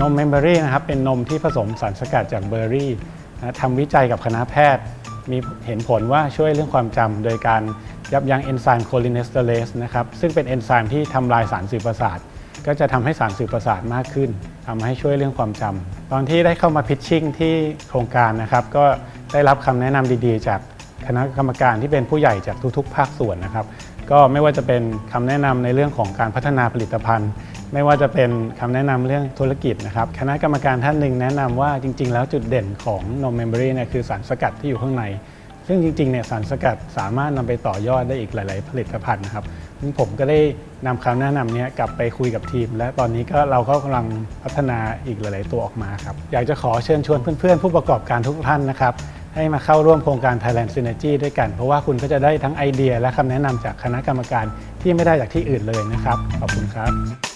นมเมมเบอรี่นะครับเป็นนมที่ผสมสารสกัดจากเบอร์รี่นะทำวิจัยกับคณะแพทย์ มีเห็นผลว่าช่วยเรื่องความจำโดยการ ยับยั้งเอนไซม์โคลินเนสเตอเรสนะครับซึ่งเป็นเอนไซม์ที่ทำลายสารสื่อประสาท ก็จะทำให้สารสื่อประสาทมากขึ้นทำให้ช่วยเรื่องความจำตอนที่ได้เข้ามาพิชชิ่งที่โครงการนะครับก็ได้รับคำแนะนำดีๆ จากคณะกรรมการที่เป็นผู้ใหญ่จากทุกๆ ภาคส่วนนะครับก็ไม่ว่าจะเป็นคำแนะนำในเรื่องของการพัฒนาผลิตภัณฑ์ ไม่ว่าจะเป็นคำแนะนำเรื่องธุรกิจนะครับ คณะกรรมการท่านหนึ่งแนะนำว่าจริง ๆ แล้วจุดเด่นของนมเมมเบอรี่เนี่ยคือสารสกัดที่อยู่ข้างใน ซึ่งจริงๆเนี่ยสารสกัดสามารถนำไปต่อยอดได้อีกหลาย ๆ ผลิตภัณฑ์นะครับซึ่งผมก็ได้นำคำแนะนำนี้กลับไปคุยกับทีม และตอนนี้ก็เราก็กำลังพัฒนาอีกหลาย ๆ ตัวออกมาครับอยากจะขอเชิญชวนเพื่อน ๆ ผู้ประกอบการทุกท่านนะครับให้มาเข้าร่วมโครงการ Thailand Synergy ด้วยกัน เพราะว่าคุณก็จะได้ทั้งไอเดียและคำแนะนำจากคณะกรรมการที่ไม่ได้จากที่อื่นเลยนะครับ ขอบคุณครับ